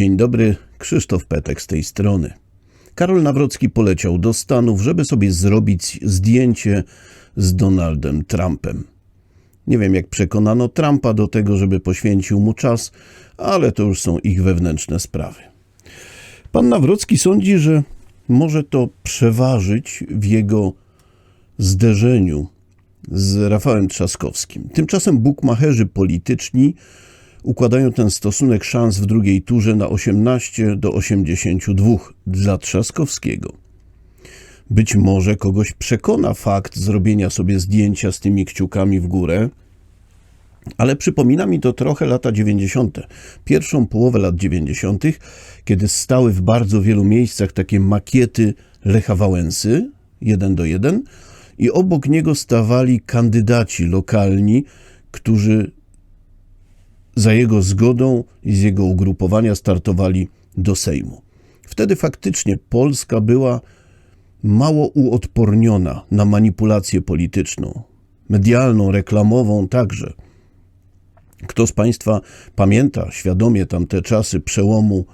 Dzień dobry, Krzysztof Petek z tej strony. Karol Nawrocki poleciał do Stanów, żeby sobie zrobić zdjęcie z Donaldem Trumpem. Nie wiem, jak przekonano Trumpa do tego, żeby poświęcił mu czas, ale to już są ich wewnętrzne sprawy. Pan Nawrocki sądzi, że może to przeważyć w jego zderzeniu z Rafałem Trzaskowskim. Tymczasem bukmacherzy polityczni układają ten stosunek szans w drugiej turze na 18 do 82 dla Trzaskowskiego. Być może kogoś przekona fakt zrobienia sobie zdjęcia z tymi kciukami w górę, ale przypomina mi to trochę lata 90., pierwszą połowę lat 90., kiedy stały w bardzo wielu miejscach takie makiety Lecha Wałęsy, jeden do jeden, i obok niego stawali kandydaci lokalni, którzy za jego zgodą i z jego ugrupowania startowali do Sejmu. Wtedy faktycznie Polska była mało uodporniona na manipulację polityczną, medialną, reklamową także. Kto z Państwa pamięta świadomie tamte czasy przełomu,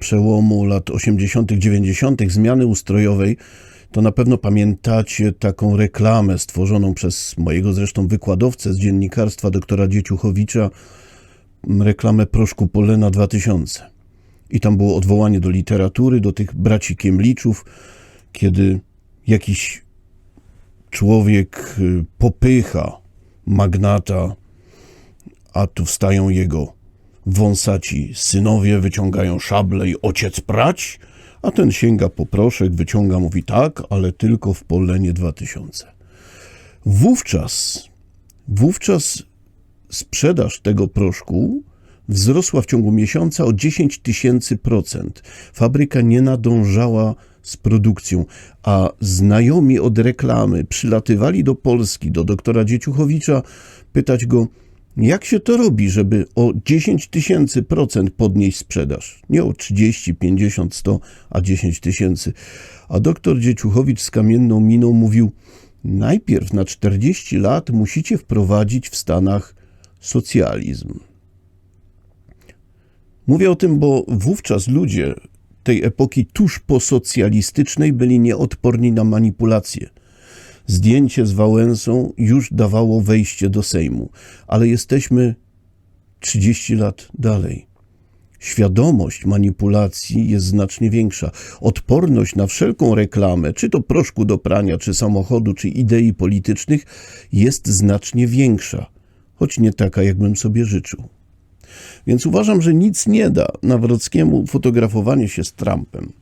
przełomu lat 80., 90., zmiany ustrojowej, to na pewno pamiętacie taką reklamę stworzoną przez mojego zresztą wykładowcę z dziennikarstwa doktora Dzieciuchowicza, reklamę Proszku Polena 2000. I tam było odwołanie do literatury, do tych braci Kiemliczów, kiedy jakiś człowiek y, popycha magnata, a tu wstają jego wąsaci synowie, wyciągają szable i ociec prać, a ten sięga po proszek, wyciąga, mówi tak, ale tylko w Polenie 2000. Wówczas, wówczas sprzedaż tego proszku wzrosła w ciągu miesiąca o 10 tysięcy procent. Fabryka nie nadążała z produkcją, a znajomi od reklamy przylatywali do Polski, do doktora Dzieciuchowicza, pytać go, jak się to robi, żeby o 10 tysięcy procent podnieść sprzedaż? Nie o 30, 50, 100, a 10 tysięcy. A doktor Dzieciuchowicz z kamienną miną mówił, najpierw na 40 lat musicie wprowadzić w Stanach socjalizm. Mówię o tym, bo wówczas ludzie tej epoki tuż posocjalistycznej byli nieodporni na manipulacje. Zdjęcie z Wałęsą już dawało wejście do Sejmu, ale jesteśmy 30 lat dalej. Świadomość manipulacji jest znacznie większa. Odporność na wszelką reklamę, czy to proszku do prania, czy samochodu, czy idei politycznych, jest znacznie większa, choć nie taka, jakbym sobie życzył. Więc uważam, że nic nie da Nawrockiemu fotografowanie się z Trumpem.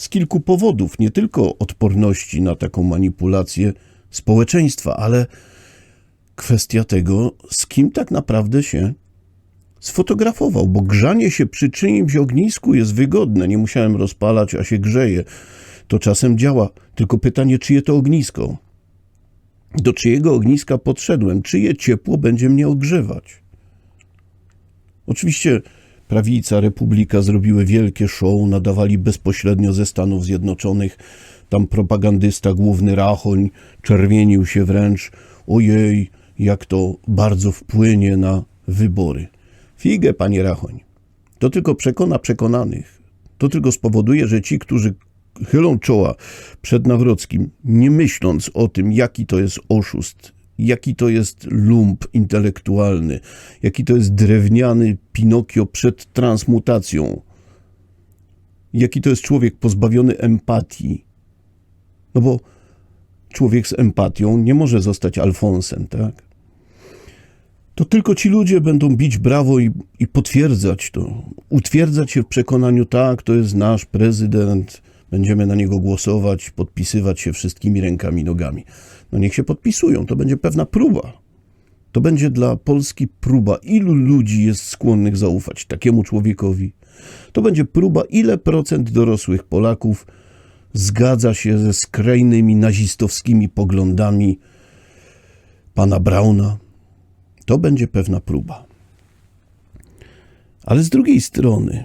Z kilku powodów, nie tylko odporności na taką manipulację społeczeństwa, ale kwestia tego, z kim tak naprawdę się sfotografował, bo grzanie się przy czyimś ognisku jest wygodne. Nie musiałem rozpalać, a się grzeje. To czasem działa. Tylko pytanie, czyje to ognisko? Do czyjego ogniska podszedłem? Czyje ciepło będzie mnie ogrzewać? Oczywiście prawica, republika zrobiły wielkie show, nadawali bezpośrednio ze Stanów Zjednoczonych. Tam propagandysta główny Rachoń czerwienił się wręcz. Ojej, jak to bardzo wpłynie na wybory. Figę, panie Rachoń. To tylko przekona przekonanych. To tylko spowoduje, że ci, którzy chylą czoła przed Nawrockim, nie myśląc o tym, jaki to jest oszust, jaki to jest lump intelektualny, jaki to jest drewniany Pinokio przed transmutacją, jaki to jest człowiek pozbawiony empatii. No bo człowiek z empatią nie może zostać Alfonsem, tak? To tylko ci ludzie będą bić brawo i, i potwierdzać to, utwierdzać się w przekonaniu, tak, to jest nasz prezydent, będziemy na niego głosować, podpisywać się wszystkimi rękami, nogami. No niech się podpisują, to będzie pewna próba. To będzie dla Polski próba, ilu ludzi jest skłonnych zaufać takiemu człowiekowi. To będzie próba, ile procent dorosłych Polaków zgadza się ze skrajnymi nazistowskimi poglądami pana Brauna. To będzie pewna próba. Ale z drugiej strony,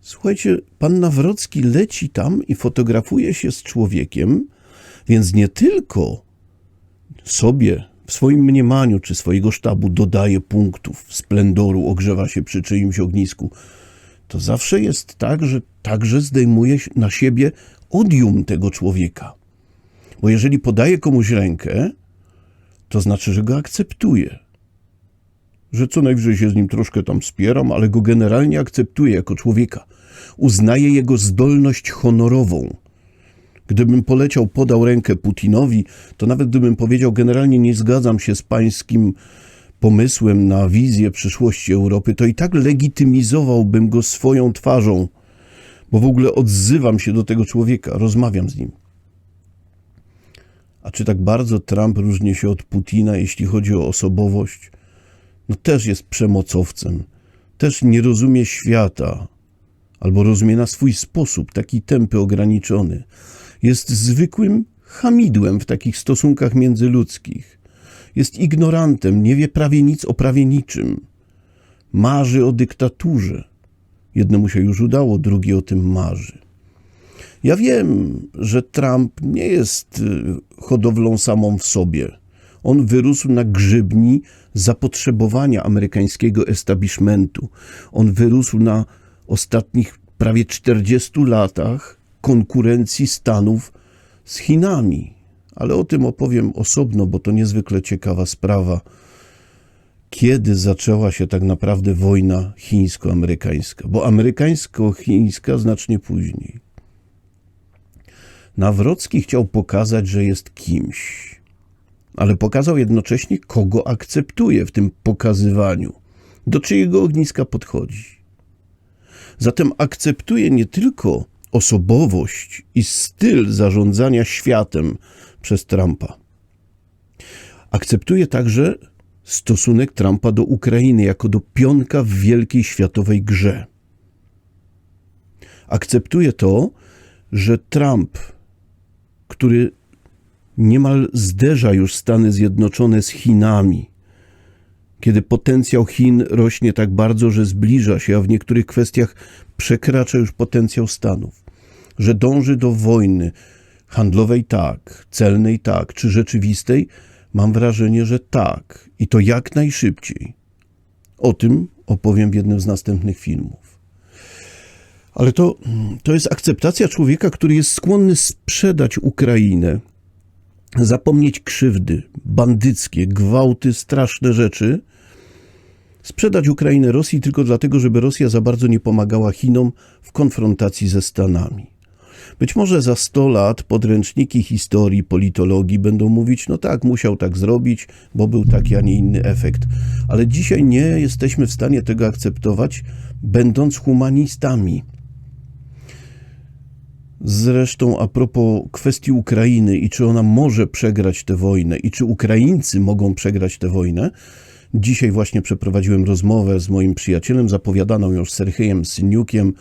słuchajcie, pan Nawrocki leci tam i fotografuje się z człowiekiem, więc nie tylko sobie w swoim mniemaniu czy swojego sztabu dodaje punktów, splendoru, ogrzewa się przy czyimś ognisku, to zawsze jest tak, że także zdejmuje na siebie odium tego człowieka. Bo jeżeli podaje komuś rękę, to znaczy, że go akceptuje. Że co najwyżej się z nim troszkę tam spieram, ale go generalnie akceptuje jako człowieka. Uznaje jego zdolność honorową. Gdybym poleciał, podał rękę Putinowi, to nawet gdybym powiedział, generalnie nie zgadzam się z pańskim pomysłem na wizję przyszłości Europy, to i tak legitymizowałbym go swoją twarzą, bo w ogóle odzywam się do tego człowieka, rozmawiam z nim. A czy tak bardzo Trump różni się od Putina, jeśli chodzi o osobowość? No też jest przemocowcem, też nie rozumie świata, albo rozumie na swój sposób, taki tępy, ograniczony. Jest zwykłym hamidłem w takich stosunkach międzyludzkich. Jest ignorantem, nie wie prawie nic o prawie niczym. Marzy o dyktaturze. Jednemu się już udało, drugi o tym marzy. Ja wiem, że Trump nie jest y, hodowlą samą w sobie. On wyrósł na grzybni zapotrzebowania amerykańskiego establishmentu. On wyrósł na ostatnich prawie 40 latach konkurencji Stanów z Chinami. Ale o tym opowiem osobno, bo to niezwykle ciekawa sprawa. Kiedy zaczęła się tak naprawdę wojna chińsko-amerykańska? Bo amerykańsko-chińska znacznie później. Nawrocki chciał pokazać, że jest kimś, ale pokazał jednocześnie, kogo akceptuje w tym pokazywaniu, do czyjego ogniska podchodzi. Zatem akceptuje nie tylko osobowość i styl zarządzania światem przez Trumpa. Akceptuje także stosunek Trumpa do Ukrainy jako do pionka w wielkiej światowej grze. Akceptuje to, że Trump który niemal zderza już Stany Zjednoczone z Chinami. Kiedy potencjał Chin rośnie tak bardzo, że zbliża się, a w niektórych kwestiach przekracza już potencjał Stanów, że dąży do wojny handlowej tak, celnej tak, czy rzeczywistej, mam wrażenie, że tak i to jak najszybciej. O tym opowiem w jednym z następnych filmów. Ale to, to jest akceptacja człowieka, który jest skłonny sprzedać Ukrainę, zapomnieć krzywdy bandyckie, gwałty, straszne rzeczy, sprzedać Ukrainę Rosji tylko dlatego, żeby Rosja za bardzo nie pomagała Chinom w konfrontacji ze Stanami. Być może za 100 lat podręczniki historii, politologii będą mówić, no tak, musiał tak zrobić, bo był taki, a nie inny efekt. Ale dzisiaj nie jesteśmy w stanie tego akceptować, będąc humanistami. Zresztą a propos kwestii Ukrainy i czy ona może przegrać tę wojnę i czy Ukraińcy mogą przegrać tę wojnę, dzisiaj właśnie przeprowadziłem rozmowę z moim przyjacielem, zapowiadaną już Serhejem Syniukiem,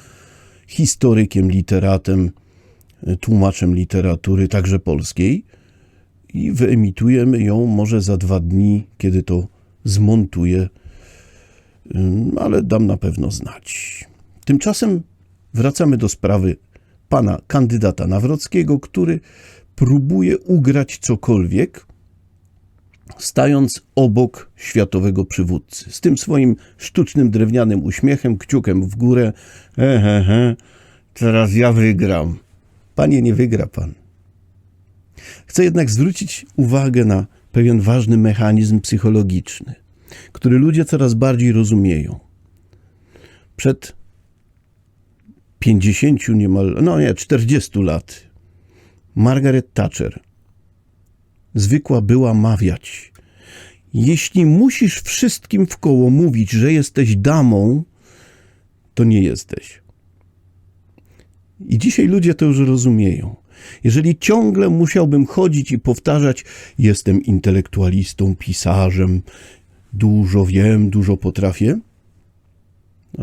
historykiem, literatem, tłumaczem literatury, także polskiej i wyemitujemy ją może za dwa dni, kiedy to zmontuję, ale dam na pewno znać. Tymczasem wracamy do sprawy pana kandydata Nawrockiego, który próbuje ugrać cokolwiek, stając obok światowego przywódcy. Z tym swoim sztucznym drewnianym uśmiechem, kciukiem w górę. He, he, he, teraz ja wygram. Panie, nie wygra pan. Chcę jednak zwrócić uwagę na pewien ważny mechanizm psychologiczny, który ludzie coraz bardziej rozumieją. Przed 50 niemal, no nie, 40 lat. Margaret Thatcher zwykła była mawiać. Jeśli musisz wszystkim w koło mówić, że jesteś damą, to nie jesteś. I dzisiaj ludzie to już rozumieją. Jeżeli ciągle musiałbym chodzić i powtarzać, jestem intelektualistą, pisarzem, dużo wiem, dużo potrafię,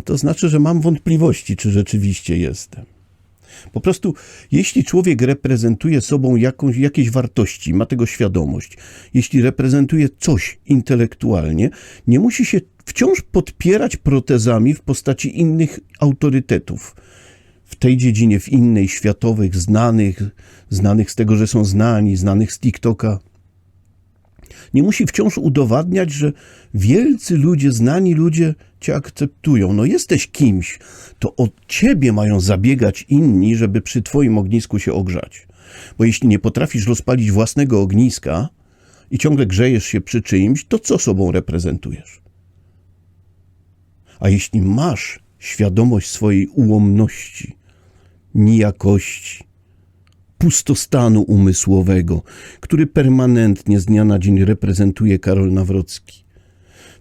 to znaczy, że mam wątpliwości, czy rzeczywiście jestem. Po prostu, jeśli człowiek reprezentuje sobą jakąś, jakieś wartości, ma tego świadomość, jeśli reprezentuje coś intelektualnie, nie musi się wciąż podpierać protezami w postaci innych autorytetów w tej dziedzinie, w innej, światowych, znanych, znanych z tego, że są znani, znanych z TikToka. Nie musi wciąż udowadniać, że wielcy ludzie, znani ludzie cię akceptują. No jesteś kimś, to od ciebie mają zabiegać inni, żeby przy twoim ognisku się ogrzać. Bo jeśli nie potrafisz rozpalić własnego ogniska i ciągle grzejesz się przy czyimś, to co sobą reprezentujesz? A jeśli masz świadomość swojej ułomności, nijakości, pustostanu umysłowego, który permanentnie z dnia na dzień reprezentuje Karol Nawrocki.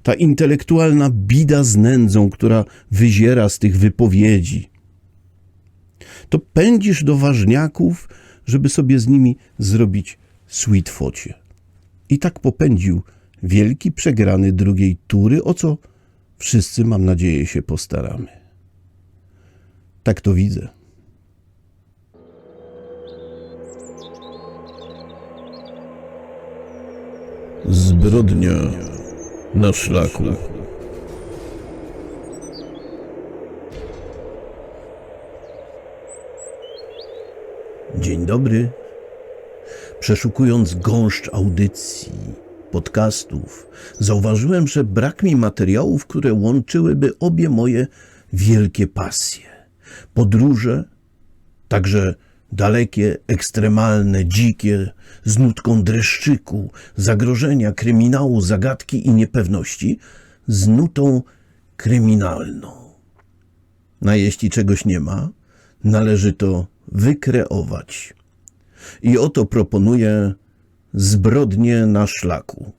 Ta intelektualna bida z nędzą, która wyziera z tych wypowiedzi. To pędzisz do ważniaków, żeby sobie z nimi zrobić sweet focie. I tak popędził wielki przegrany drugiej tury, o co wszyscy, mam nadzieję, się postaramy. Tak to widzę. Zbrodnia na szlaku. Dzień dobry. Przeszukując gąszcz audycji, podcastów, zauważyłem, że brak mi materiałów, które łączyłyby obie moje wielkie pasje. Podróże, także dalekie, ekstremalne, dzikie, z nutką dreszczyku, zagrożenia, kryminału, zagadki i niepewności, z nutą kryminalną. A jeśli czegoś nie ma, należy to wykreować. I oto proponuję Zbrodnie na szlaku.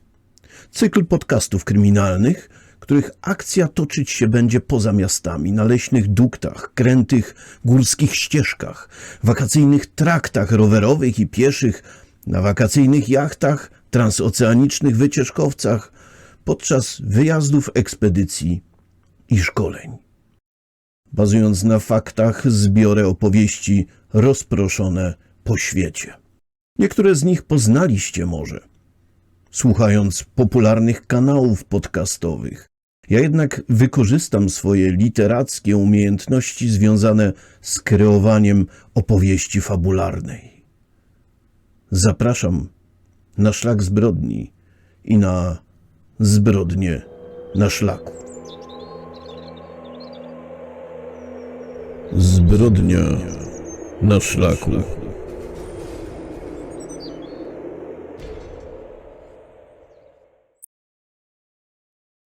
Cykl podcastów kryminalnych, których akcja toczyć się będzie poza miastami, na leśnych duktach, krętych górskich ścieżkach, wakacyjnych traktach rowerowych i pieszych, na wakacyjnych jachtach, transoceanicznych wycieczkowcach, podczas wyjazdów, ekspedycji i szkoleń. Bazując na faktach, zbiorę opowieści rozproszone po świecie. Niektóre z nich poznaliście może, słuchając popularnych kanałów podcastowych. Ja jednak wykorzystam swoje literackie umiejętności związane z kreowaniem opowieści fabularnej. Zapraszam na szlak zbrodni i na zbrodnie na szlaku. Zbrodnia na szlaku.